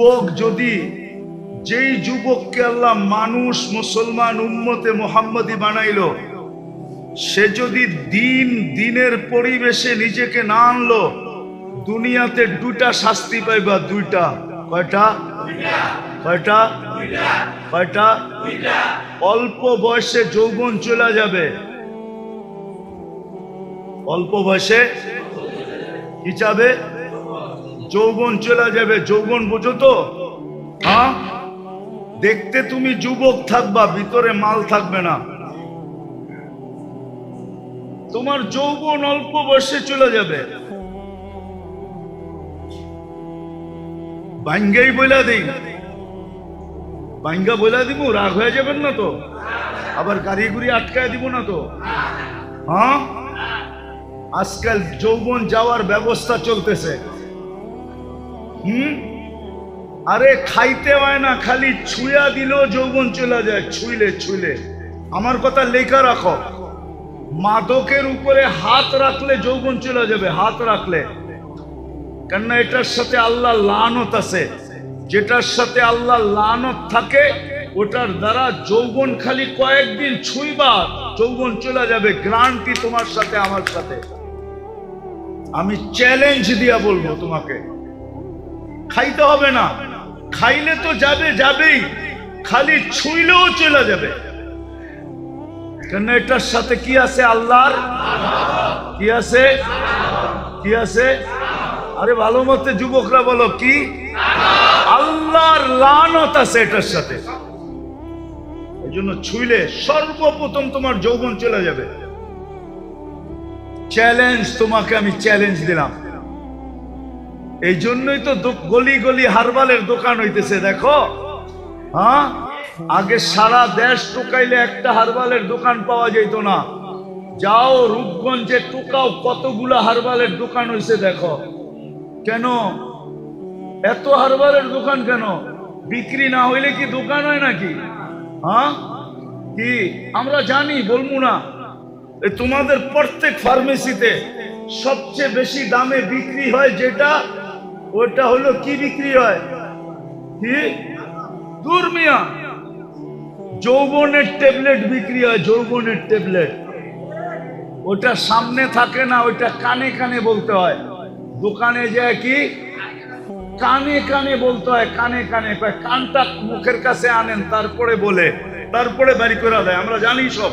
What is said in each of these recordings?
যুবক যদি, যেই যুবককে আল্লাহ মানুষ, মুসলমান উম্মতে মোহাম্মদী বানাইলো, সে যদি দিন, দিনের পরিবেশে নিজেকে না আনলো, দুনিয়াতে দুইটা শাস্তি পাইবা, দুইটা। কয়টা? কয়টা? কয়টা? অল্প বয়সে যৌবন চলে যাবে। অল্প বয়সে কি চাবে? যৌবন চলে যাবে, যৌবন বুঝো তো। হ্যাঁ? দেখতে তুমি যুবক থাকবা, ভিতরে মাল থাকবে না। তোমার যৌবন অল্প বয়সে চলে যাবে। বাঙ্গাই বইলা দিই। বাঙ্গা বইলা দিব রাগ হয়ে যাবেন না তো। আবার গাড়ি গুড়ি আটকায় দিব না তো। হ্যাঁ? আজকাল যৌবন যাওয়ার ব্যবস্থা চলতেছে। হুম? আরে খাইতে হয় না, খালি ছুঁয়া দিলেও যৌবন চলে যায়। ছুইলে ছুইলে। আমার কথা লেখা রাখো। মাদকের উপরে হাত রাখলে যৌবন চলে যাবে, হাত রাখলে। কেননা এটার সাথে আল্লাহ লানত আছে। যেটার সাথে আল্লাহ লানত থাকে, ওটার দ্বারা যৌবন খালি কয়েকদিন ছুঁইবা, যৌবন চলে যাবে। গ্রান্টি তোমার সাথে, আমার সাথে। আমি চ্যালেঞ্জ দিয়া বলব তোমাকে। খাইতে হবে না। খাইলে তো যাবে, যাবেই। খালি ছুঁইলেও চলে যাবে। কেন এটার সাথে কি আছে আল্লাহর? কি আছে? কি আছে? আরে ভালো মতে যুবকরা বলো, কি? আল্লাহর লানত আছে এটার সাথে। এই জন্য ছুইলে সর্বপ্রথম তোমার যৌবন চলে যাবে। চ্যালেঞ্জ তোমাকে আমি চ্যালেঞ্জ দিলাম। এই জন্যই তো গলি গলি হারবালের দোকান হইতেছে, দেখো। হ্যাঁ? আগে সারা দেশ টোকাইলে একটা হারবালের দোকান পাওয়া যেত না। যাও রূপগঞ্জে টোকাও কতগুলা হারবালের দোকান হইছে, দেখো। কেন? এত হারবালের দোকান কেন? বিক্রি না হইলে কি দোকান হয় নাকি? হ্যাঁ? কি? আমরা জানি, বলব না। তোমাদের প্রত্যেক ফার্মেসিতে সবচেয়ে বেশি দামে বিক্রি হয় যেটা ওটা হলো কি বিক্রি হয়? কি? যৌবনের ট্যাবলেট বিক্রি হয়, যৌবনের ট্যাবলেট। ওটা সামনে থাকে না ওটা কানে কানে বলতে হয়। দোকানে যায় কি? কানে কানে বলতে হয়, কানে কানে। কানটা মুখের কাছে আনেন, তারপরে বলে। তারপরে বাড়ি করে দেয়, আমরা জানি সব।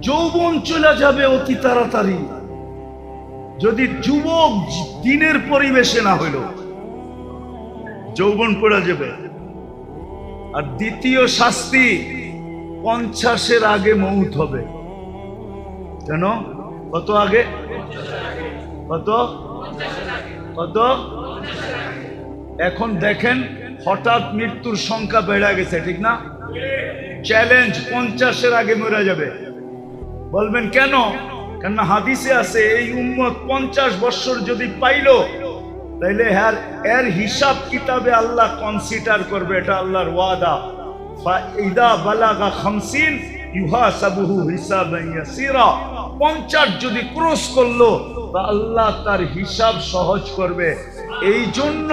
যৌবন চলে যাবে অতি তাড়াতাড়ি। যদি যুবক দিনের পরিবেশে না হইল, যৌবন পড়ে যাবে। আর দ্বিতীয় শাস্তি, পঞ্চাশের আগে মৌত হবে। কেন? কত আগে? কত? কত? এখন দেখেন, হঠাৎ মৃত্যুর সংখ্যা বেড়ে গেছে, ঠিক না? চ্যালেঞ্জ পঞ্চাশের আগে মরে যাবে। বলবেন, কেন? কেন হাদিসে আছে, এই উম্মত পঞ্চাশ বছর যদি পাইলো, তাইলে হ্যার, এর হিসাব কিতাবে আল্লাহ কনসিডার করবে, এটা আল্লাহর ওয়াদা। পঞ্চাশ যদি ক্রস করল আল্লাহ তার হিসাব সহজ করবে। এই জন্য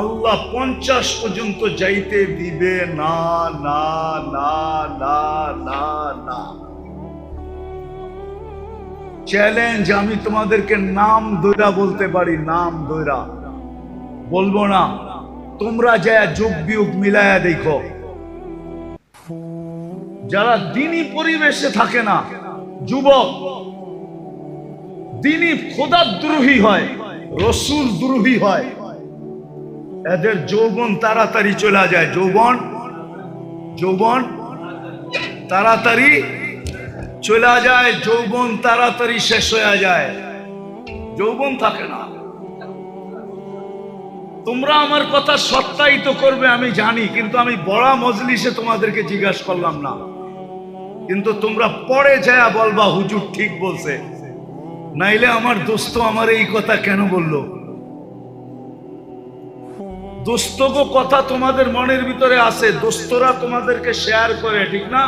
আল্লাহ পঞ্চাশ পর্যন্ত যাইতে দিবে না না না না না না। চ্যালেঞ্জ আমি তোমাদেরকে নাম দৈরা বলতে পারি, নাম দৈরা বলব না। তোমরা যা যোগ বিয়োগ মিলায়া দেখো। যারা দিনী পরিবেশে থাকে না, যুবক, দিনী খোদাদ্রোহী হয়, রসুল দ্রোহী হয়, এদের যৌবন তাড়াতাড়ি চলে যায়। যৌবন যৌবন, তাড়াতাড়ি চলে যায়, যৌবন তাড়াতাড়ি শেষ হয়ে যায়। যৌবন থাকে না। তোমরা আমার কথা সত্যায়িত করবে, আমি জানি, কিন্তু আমি বড় মজলিসে তোমাদেরকে জিজ্ঞাসা করলাম না। কিন্তু তোমরা পরে যায় বলবা, হুজুর ঠিক বলছে। নাইলে আমার দোস্ত আমার এই কথা কেন বলল? দোস্তগো কথা তোমাদের মনের ভিতরে আছে, দোস্তরা তোমাদেরকে শেয়ার করে, ঠিক না?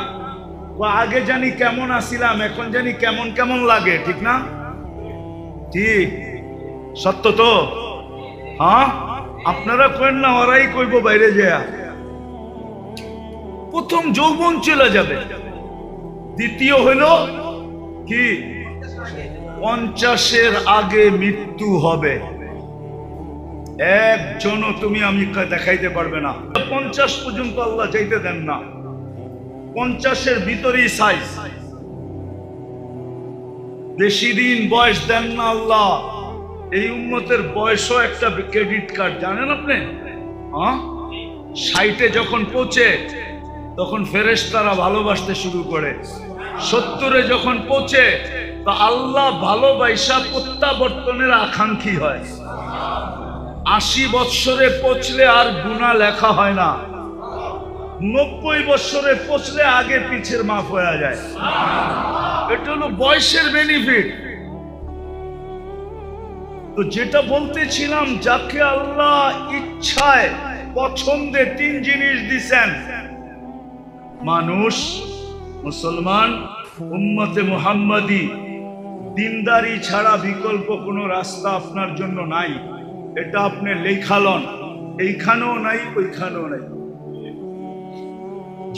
আগে জানি কেমন আসিলাম, এখন জানি কেমন কেমন লাগে, ঠিক না? ঠিক। সত্য তো? হ্যাঁ? আপনারা কেন না, ওরাই কইব বাইরে যায়। প্রথম যৌবন চলে যাবে। দ্বিতীয় হলো কি? পঞ্চাশের আগে মৃত্যু হবে। একজনও তুমি আমি দেখাইতে পারবে না। পঞ্চাশ পর্যন্ত আল্লাহ যাইতে দেন না। পঞ্চাশের ভিতরেই সাইজ বেশি দিন বয়স দেন না আল্লাহ। এই উন্মতের বয়সও একটা ক্রেডিট কার্ড জানেন আপনি? হ্যাঁ? সাইটে যখন পৌঁছে, তখন ফেরেশ তারা ভালোবাসতে শুরু করে। সত্তরে যখন পৌঁছে, তো আল্লাহ ভালোবাসা প্রত্যাবর্তনের আকাঙ্ক্ষী হয়। আশি বৎসরে পৌঁছলে আর গুণা লেখা হয় না। নব্বই বৎসরে পচলে আগে পিছের মাফ হয়ে যায়। এটা হলো বয়সের বেনিফিট তো যেটা বলতেছিলাম, যাকে আল্লাহ ইচ্ছায় পছন্দে তিন জিনিস দিছেন। মানুষ, মুসলমান, উম্মতে মুহাম্মাদি, দিনদারি ছাড়া বিকল্প কোনো রাস্তা আপনার জন্য নাই। এটা আপনি লেখালন। এইখানেও নাই, ওইখানেও নাই।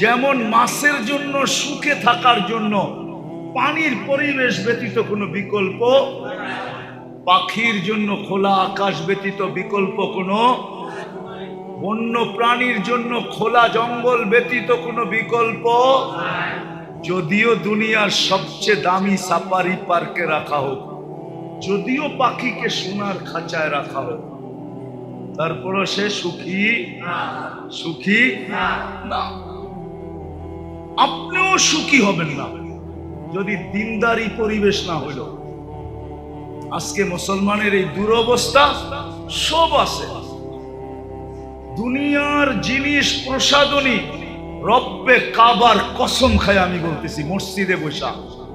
যেমন মাছের জন্য, সুখে থাকার জন্য, পানির পরিবেশ ব্যতীত কোনো বিকল্প, পাখির জন্য খোলা আকাশ ব্যতীত বিকল্প কোনো, বন্য প্রাণীর জন্য খোলা জঙ্গল ব্যতীত কোনো বিকল্প, যদিও দুনিয়ার সবচেয়ে দামি সাফারি পার্কে রাখা হোক, যদিও পাখিকে সোনার খাঁচায় রাখা হোক। তারপরও সে সুখী? সুখী? না। আপনিও সুখী হবেন না। যদি দিনদারি পরিবেশ না হইল আজকে মুসলমানের এই দুরবস্থা সব আছে। দুনিয়ার জিনিস প্রসাদনী রব্বে কাবার কসম খায় আমি বলতেছি, মসজিদে বসা,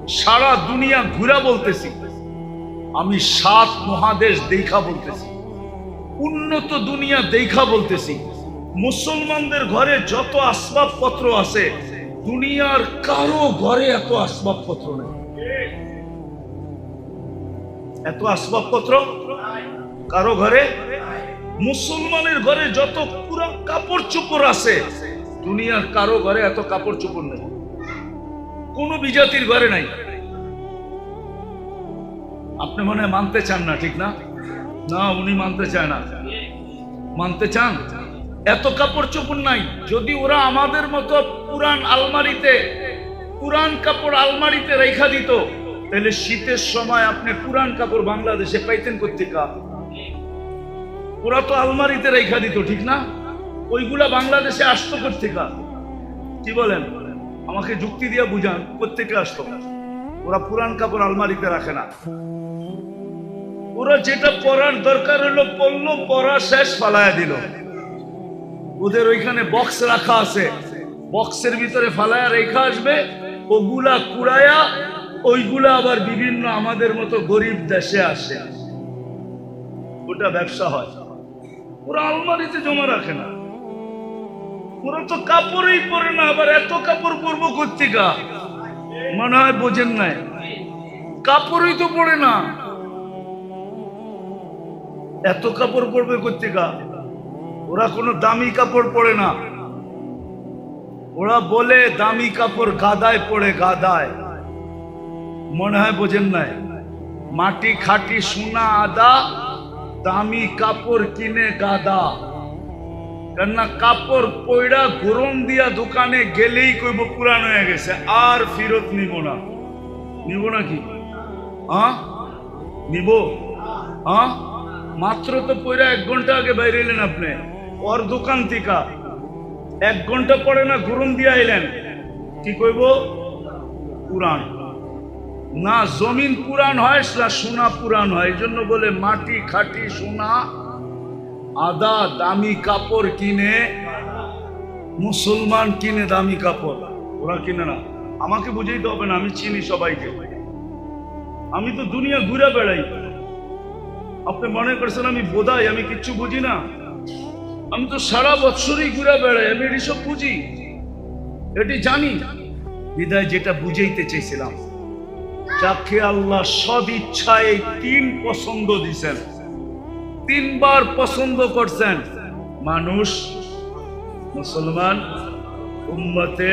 সারা দুনিয়া ঘুরা বলতেছি। আমি সাত মহাদেশ দেখা বলতেছি, উন্নত দুনিয়া দেখা বলতেছি। মুসলমানদের ঘরে যত আসবাবপত্র আছে দুনিয়ার কারও ঘরে এত আসবাবপত্র নেই। এত আসবাবপত্র? কারও ঘরে? মুসলমানের ঘরে যত পুরা কাপড় চোপড় আছে, দুনিয়ার কারও ঘরে এত কাপড় চোপড় নেই। কোন বিজাতির ঘরে নাই। আপনি মনে মানতে চান না, ঠিক না? না, উনি মানতে চায় না। মানতে চান? এত কাপড় চোপড় নাই। যদি ওরা আমাদের মতো পুরান আলমারিতে, পুরান কাপড় আলমারিতে রেখা দিত, তাহলে শীতের সময় আপনি পুরান কাপড় বাংলাদেশে পাইতেন কর্তিকা ওরা তো আলমারিতে রেখা দিত, ঠিক না? ওইগুলা বাংলাদেশে আসতো কর্তিকা কি বলেন? আমাকে যুক্তি দিয়ে বুঝান প্রত্যেকে আসতো? ওরা পুরান কাপড় আলমারিতে রাখে না। ওরা যেটা পরার দরকার হলো পড়ল পরা শেষ ফালায়া দিল। ওদের ওইখানে বক্স রাখা আছে। বক্সের ভিতরে ফালায়া রেখা আসবে, ওগুলা কুড়ায়া, ওইগুলা আবার বিভিন্ন আমাদের মতো গরিব দেশে আসে। ওটা ব্যবসা হয়। ওরা আলমারিতে জমা রাখে না। ওরা তো কাপড়ই পরে না, আবার এত কাপড় পরবো কর্তিকা মনে হয় বোঝেন নাই। কাপড়ই তো পরে না। এত কাপড় পরবে কর্তিকা ওরা কোনো দামি কাপড় পরে না। ওরা বলে দামি কাপড় গাদায় পড়ে, গাদায়। মনে হয় বোঝেন নাই। মাটি, খাটি, সোনা, আদা, দামি কাপড় কিনে গাদা। কেননা কাপড় পয়ড়া গরম দিয়া দোকানে গেলেই কইব পুরান হয়ে গেছে, আর ফেরত নিব না। নিব নাকি হ্যাঁ নিব? হ্যাঁ মাত্র তো পয়রা এক ঘণ্টা আগে বাইরে এলেন আপনি। ওর দোকান থেকে এক ঘণ্টা পরে না গরম দিয়া এলেন। কি কইব? পুরান না জমিন পুরান হয়, না সোনা পুরান হয়। এই জন্য বলে মাটি, খাটি, সোনা, আদা, দামি কাপড় কিনে, মুসলমান কিনে দামি কাপড়। ওরা কিনে না। আমাকে বুঝাইতে হবে না, আমি চিনি সবাইকে। আমি তো দুনিয়া ঘুরে বেড়াই। আপনি মনে করছেন আমি বোধাই, আমি কিচ্ছু বুঝি না? আমি তো সারা বছরই ঘুরে বেড়াই, আমি এটি সব বুঝি। এটি জানি। বিদায় যেটা বুঝাইতে চেয়েছিলাম যাকে আল্লাহ সব ইচ্ছায় তিন পছন্দ দিছেন, তিনবার পছন্দ করছেন, মানুষ, মুসলমান, উম্মতে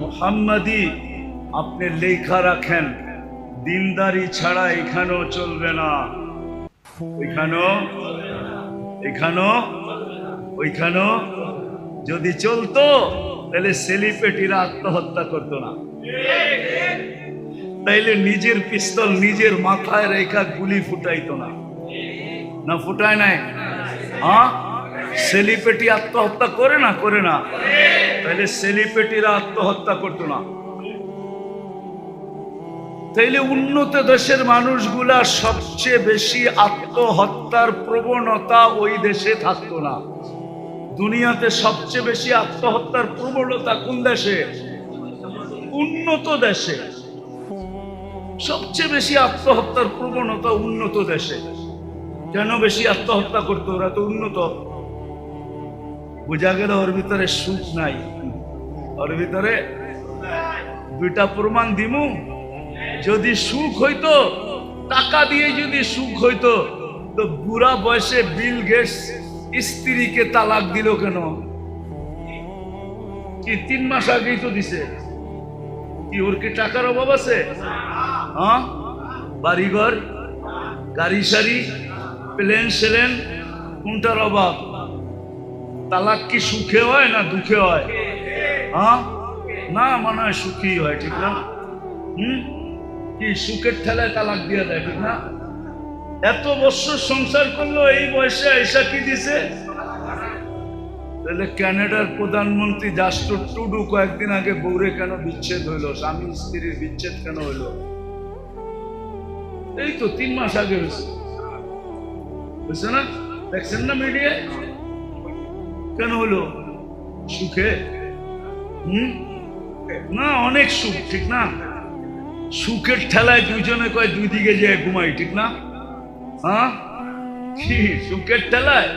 মুহাম্মাদি, আপনি লেখা রাখেন, দিনদারি ছাড়া এখানেও চলবে না। এখানেও এখানেও ওইখানেও যদি চলতো, তাহলে সেলিব্রিটিরা আত্মহত্যা করতো না। তাইলে নিজের পিস্তল নিজের মাথায় রেখা গুলি ফুটাইতো না। না ফুটায় নাই? হ্যাঁ? সেলিপেটি আত্মহত্যা করে না? করে না। তাইলে সেলিপেটিরা আত্মহত্যা করতো না। তাইলে উন্নত দেশের মানুষগুলা সবচেয়ে বেশি আত্মহত্যার প্রবণতা ওই দেশে থাকতো না। দুনিয়াতে সবচেয়ে বেশি আত্মহত্যার প্রবণতা কোন দেশে? উন্নত দেশে। সবচেয়ে বেশি আত্মহত্যার প্রবণতা উন্নত দেশে। কেন বেশি আত্মহত্যা করতো? ওরা তো উন্নত। বোঝা গেল ওর ভিতরে সুখ নাই। ওর ভিতরে দুইটা প্রমাণ দিমু। যদি সুখ হইতো, টাকা দিয়ে যদি সুখ হইতো, তো বুড়া বয়সে বিল গেটস স্ত্রীকে তালাক দিল কেন? কি তিন মাস আগেই তো দিছে। কি ওর কি টাকার অভাব আছে? হ্যাঁ? বাড়িঘর, গাড়ি সারি, প্লেন সেলেন, কোনটার অভাব? তালাক কি সুখে হয় না দুঃখে হয়? হ্যাঁ? না, মনে সুখী হয়, ঠিক না? হুম? কি সুখের ঠেলায় তালাক দিয়ে দেয়, ঠিক না? এত বছর সংসার করল, এই বয়সে এসা কি দিছে? তাহলে ক্যানাডার প্রধানমন্ত্রী জাস্টর টুডু কয়েকদিন আগে বৌরে কেন বিচ্ছেদ হইল? স্বামী স্ত্রীর বিচ্ছেদ কেন হইল? এই তো তিন মাস আগে হয়েছে। বুঝছে না? দেখছেন না মিডিয়ায় কেন হলো সুখে? হুম? না, অনেক সুখ, ঠিক না? সুখের ঠেলায় দুইজনে কয় দুই দিকে যে ঘুমাই, ঠিক না? হ্যাঁ? কি সুখের ঠেলায়।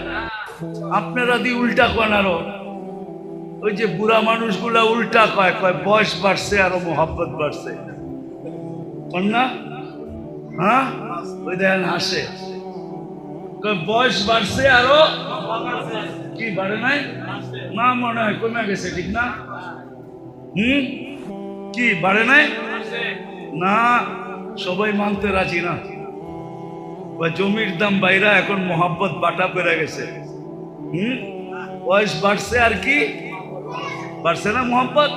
আপনারা দি উল্টা কন আরও। ওই যে বুড়া মানুষগুলা উল্টা কয় কয়, বয়স বাড়ছে আরও, মোহাব্বত বাড়ছে। না? হ্যাঁ? ওই দেখেন হাসে। বয়স বাড়ছে আরও? কি, বাড়ে নাই? না, মনে হয় কমে গেছে, ঠিক না? হুম? কি, বাড়ে নাই? না, সবাই মানতে রাজি না। বা জমির দাম বাইরা এখন মোহাব্বত বাটা পেরে গেছে। হুম? বয়স বাড়ছে আর কি? বাড়ছে না মোহাব্বত?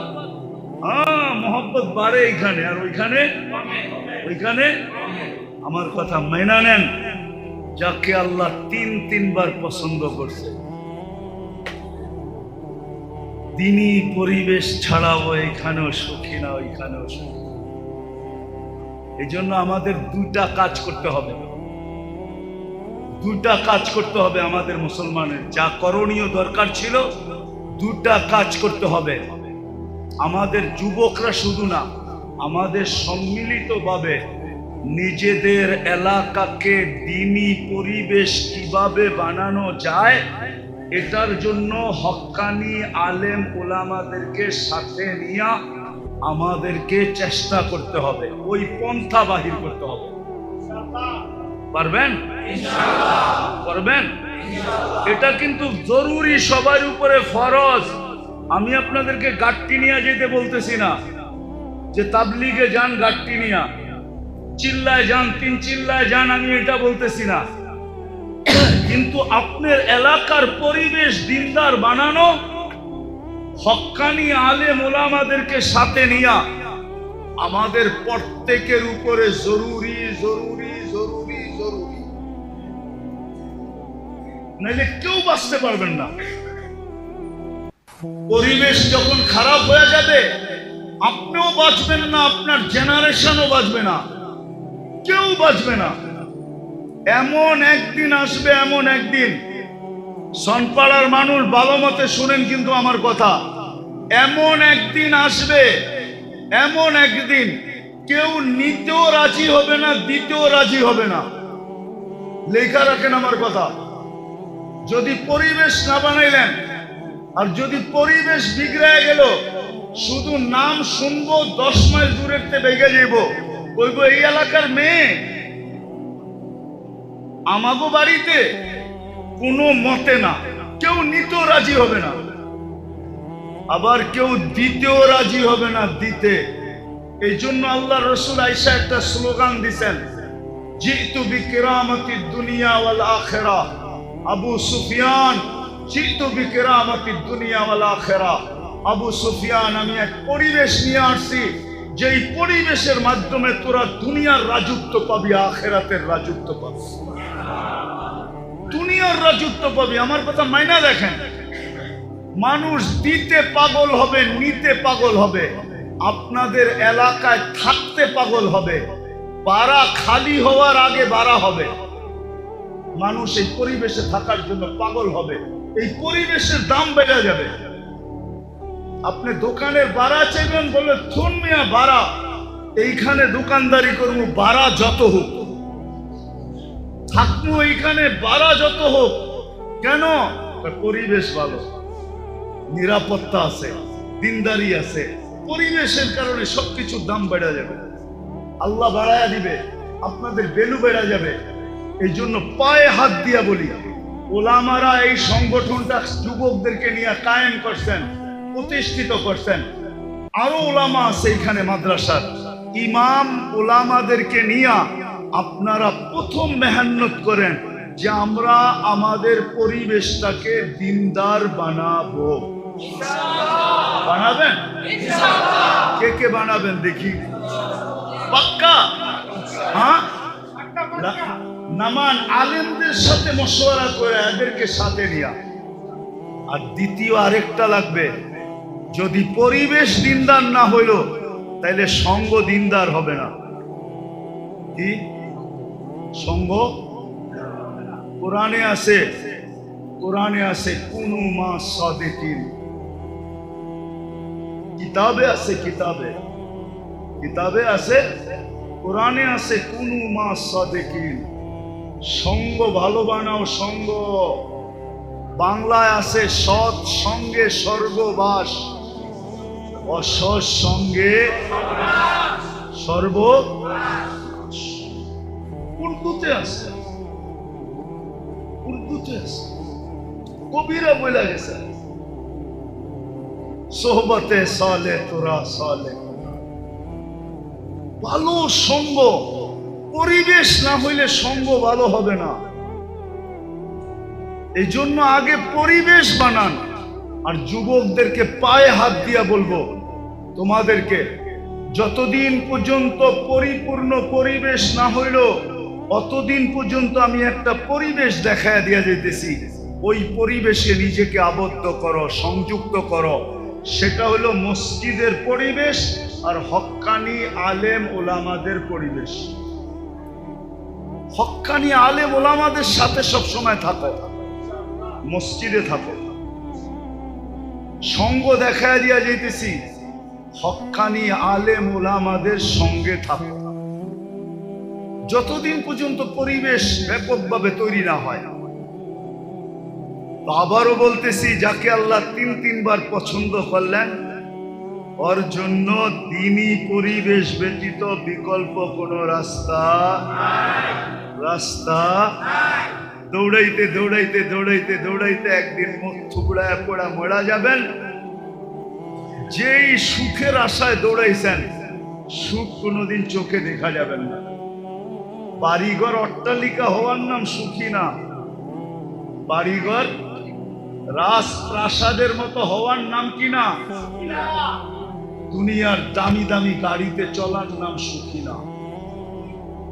হ্যাঁ মোহাব্বত বাড়ে এখানে আর ওইখানে? ওইখানে? আমার কথা মেনা নেন। যাকে আল্লাহ তিন, তিনবার পছন্দ করছে। দিনই পরিবেশ ছাড়াও এখানেও সুখী না, ওইখানেও সুখী। এই জন্য আমাদের দুইটা কাজ করতে হবে। দুটা কাজ করতে হবে আমাদের মুসলমানের। যা করণীয় দরকার ছিল, দুটা কাজ করতে হবে। আমাদের যুবকরা শুধু না, আমাদের সম্মিলিতভাবে নিজেদের এলাকাকে দিনী পরিবেশ কীভাবে বানানো যায়, এটার জন্য হক্কানি আলেম ওলামাদেরকে সাথে নিয়ে আমাদেরকে চেষ্টা করতে হবে। ওই পন্থা বাহির করতে হবে। পারবেন? পারবেন এটা কিন্তু জরুরি সবার উপরে ফরজ। আমি আপনাদেরকে গাট্টি নিয়ে যেতে বলতেছি না। যে তাবলিগে যান, গাট্টি নিয়া। চিল্লায় যান, তিন চিল্লায় যান, আমি এটা বলতেছি না। কিন্তু আপনার এলাকার পরিবেশ দিনদার বানানো হক্কানি আলে মোলামাদেরকে সাথে নিয়া, আমাদের প্রত্যেকের উপরে জরুরি জরুরি নাইলে কেউ বাঁচতে পারবেন না। পরিবেশ যখন খারাপ হয়ে যাবে, আপনিও বাঁচবেন না, আপনার জেনারেশনও বাঁচবে না। কেউ বাঁচবে না। এমন একদিন আসবে, এমন একদিন। সনপাড়ার মানুষ ভালো মতে শুনেন কিন্তু আমার কথা। এমন একদিন আসবে, এমন একদিন। কেউ নিতেও রাজি হবে না, দিতেও রাজি হবে না। লেখা রাখেন আমার কথা। যদি পরিবেশ না বানাইলেন, আর যদি পরিবেশ বিগড়ে গেল, শুধু নাম শুনব, দশ মাইল দূরের তে বেগে যাইব। কইব, এই এলাকার মেয়ে, আমাগো বাড়িতে কোনো মতে না। কেউ নিতেও রাজি হবে না। আবার কেউ দিতেও রাজি হবে না দিতে। এই জন্য আল্লাহ রসুল আইসা একটা স্লোগান দিছেন, জিতু বিকিরামতি দুনিয়া ওয়াল আখেরা আবু সুফিয়ান জিতু বিকিরামতি দুনিয়া ওয়াল আখেরা। আবু সুফিয়ান, আমি এক পরিবেশ নিয়ে আসছি, যেই পরিবেশের মাধ্যমে তোরা দুনিয়ার রাজত্ব পাবি, আখেরাতের রাজত্ব পাবি। দুনিয়ার রাজত্ব পাবি, আমার কথা মাইনা দেখেন। মানুষ দিতে পাগল হবে, নিতে পাগল হবে। আপনাদের এলাকায় থাকতে পাগল হবে। বাড়া খালি হওয়ার আগে বাড়া হবে। মানুষ এই পরিবেশে থাকার জন্য পাগল হবে। এই পরিবেশের দাম বেড়ে যাবে। আপনি দোকানের বাড়া চাইবেন বলে থুন মিয়া বাড়া এইখানে দোকানদারি করব বাড়া যত হোক। থাকব এইখানে বাড়া যত হোক। কেন? পরিবেশ ভালো। নিরাপত্তা আছে, দিনদারি আছে। পরিবেশের কারণে সবকিছুর দাম বেড়ে যাবে। আল্লাহ বাড়ায়া দিবে, আপনাদের বেলু বেড়ে যাবে। এই জন্য পায়ে হাত দিয়া বলি, ওলামারা এই সংগঠনটা যুবকদেরকে নিয়ে কায়েম করছেন, প্রতিষ্ঠিত করছেন। আরও ওলামা আছে এখানে মাদ্রাসার। ইমাম ওলামাদেরকে নিয়ে আপনারা প্রথম মেহান্নত করেন যে আমরা আমাদের পরিবেশটাকে দিনদার বানাবো। বানাবেন? কে কে বানাবেন দেখি? পাক্কা? হ্যাঁ? নামান আলেমদের সাথে মশওয়ারা করে এদেরকে সাথে নিয়া। আর দ্বিতীয় আরেকটা লাগবে, যদি পরিবেশ দিনদার না হইল, তাইলে সঙ্গ দিনদার হবে না। কি? সঙ্গ? কোরআনে আছে কোরআনে আছে, কুনু মা সাদেকিন। কিতাবে আছে, কিতাবে। কিতাবে আছে, কোরআনে আছে, কুনু মা সাদেকিন। সঙ্গ ভালো বানাও, সঙ্গ। বাংলায় আছে সৎ সঙ্গে স্বর্গবাস অসৎ সঙ্গে সর্ব উর্দুতে আছে। উর্দুতে আছে। কবিরা বলে গেছে। সোহবতে সালে তোরা সালে। ভালো সঙ্গ। পরিবেশ না হইলে সঙ্গ ভালো হবে না। এই জন্য আগে পরিবেশ বানান, আর যুবকদেরকে পায়ে হাত দিয়া বলব, তোমাদেরকে যতদিন পর্যন্ত পরিপূর্ণ পরিবেশ না হইল, অতদিন পর্যন্ত আমি একটা পরিবেশ দেখায় দিয়া যেতেছি ওই পরিবেশে নিজেকে আবদ্ধ করো, সংযুক্ত করো। সেটা হলো মসজিদের পরিবেশ আর হক্কানি আলেম ওলামাদের পরিবেশ। হক্কানি আলেম ওলামাদের সাথে সব সময় থাকো। মসজিদে থাকো। সঙ্গ দেখায় দিয়া যেতেছি হক্কানি আলেম ওলামাদের সঙ্গে থাকো। যতদিন পর্যন্ত পরিবেশ ব্যাপকভাবে তৈরি না হয় আবারও বলতেছি, যাকে আল্লাহ তিন তিনবার পছন্দ করলেন, ওর জন্য দিনই পরিবেশ ব্যতীত বিকল্প কোনো রাস্তা রাস্তা। দৌড়াইতে দৌড়াইতে দৌড়াইতে দৌড়াইতে একদিন মুখ পড়া মরা যাবেন। যেই সুখের আশায় দৌড়াইছেন, সুখ কোনোদিন চোখে দেখা যাবেন না। বাড়িঘর অট্টালিকা হওয়ার নাম সুখী না। বাড়িঘর রাজপ্রাসাদের মতো হওয়ার নাম কি না? দুনিয়ার দামি দামি গাড়িতে চলার নাম সুখী না।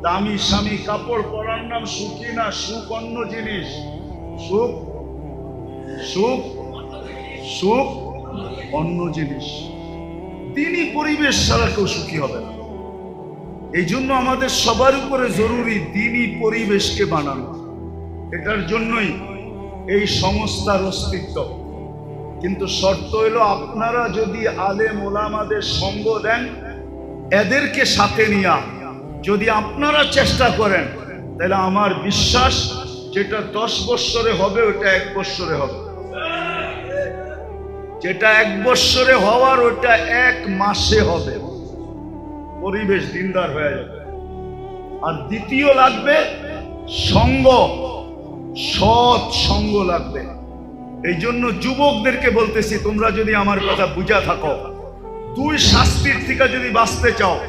দামি স্বামী কাপড় পরার নাম সুখী না, সুখ অন্য জিনিস। সুখ সুখ সুখ অন্য জিনিস। তিনি পরিবেশ ছাড়া কেউ সুখী হবে না। এই জন্য আমাদের সবার উপরে জরুরি দিনই পরিবেশকে বানানো। এটার জন্যই এই সংস্থার অস্তিত্ব। কিন্তু শর্ত হলো আপনারা যদি আলে মোলামাদের সঙ্গ দেন, এদেরকে সাথে নিয়া যদি আপনারা চেষ্টা করেন, তাহলে আমার বিশ্বাস যেটা দশ বৎসরে হবে, ওটা এক বৎসরে হবে। যেটা এক বৎসরে হওয়ার, ওটা এক মাসে হবে। পরিবেশ দিনদার হয়ে যাবে। আর দ্বিতীয় লাগবে, সঙ্গ। সৎ সঙ্গ লাগবে। এই জন্য যুবকদেরকে বলতেছি, তোমরা যদি আমার কথা বুঝা থাকো তুই শাস্তির থেকে যদি বাঁচতে চাও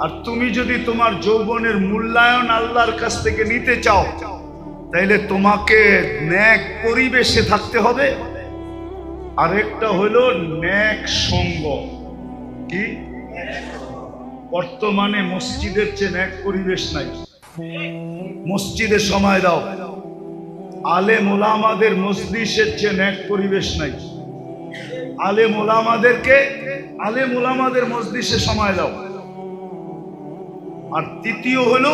আর তুমি যদি তোমার যৌবনের মূল্যায়ন আল্লাহর কাছ থেকে নিতে চাও, তাইলে তোমাকে ন্যাক পরিবেশে থাকতে হবে। আরেকটা হলো ন্যাক সঙ্গ। কি? বর্তমানে মসজিদের চেয়ে ন্যাক পরিবেশ নাই। মসজিদে সময় দাও। আলে মোলামাদের মসজিদের চেয়ে ন্যাক পরিবেশ নাই। আলে মোলামাদেরকে আলে মোলামাদের মসজিদে সময় দাও। আর তৃতীয় হলো,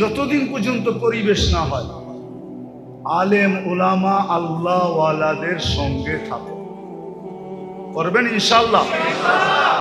যতদিন পর্যন্ত পরিবেশ না হয়, আলেম ওলামা আল্লাহওয়ালাদের সঙ্গে থাকো। করবেন ইনশাল্লাহ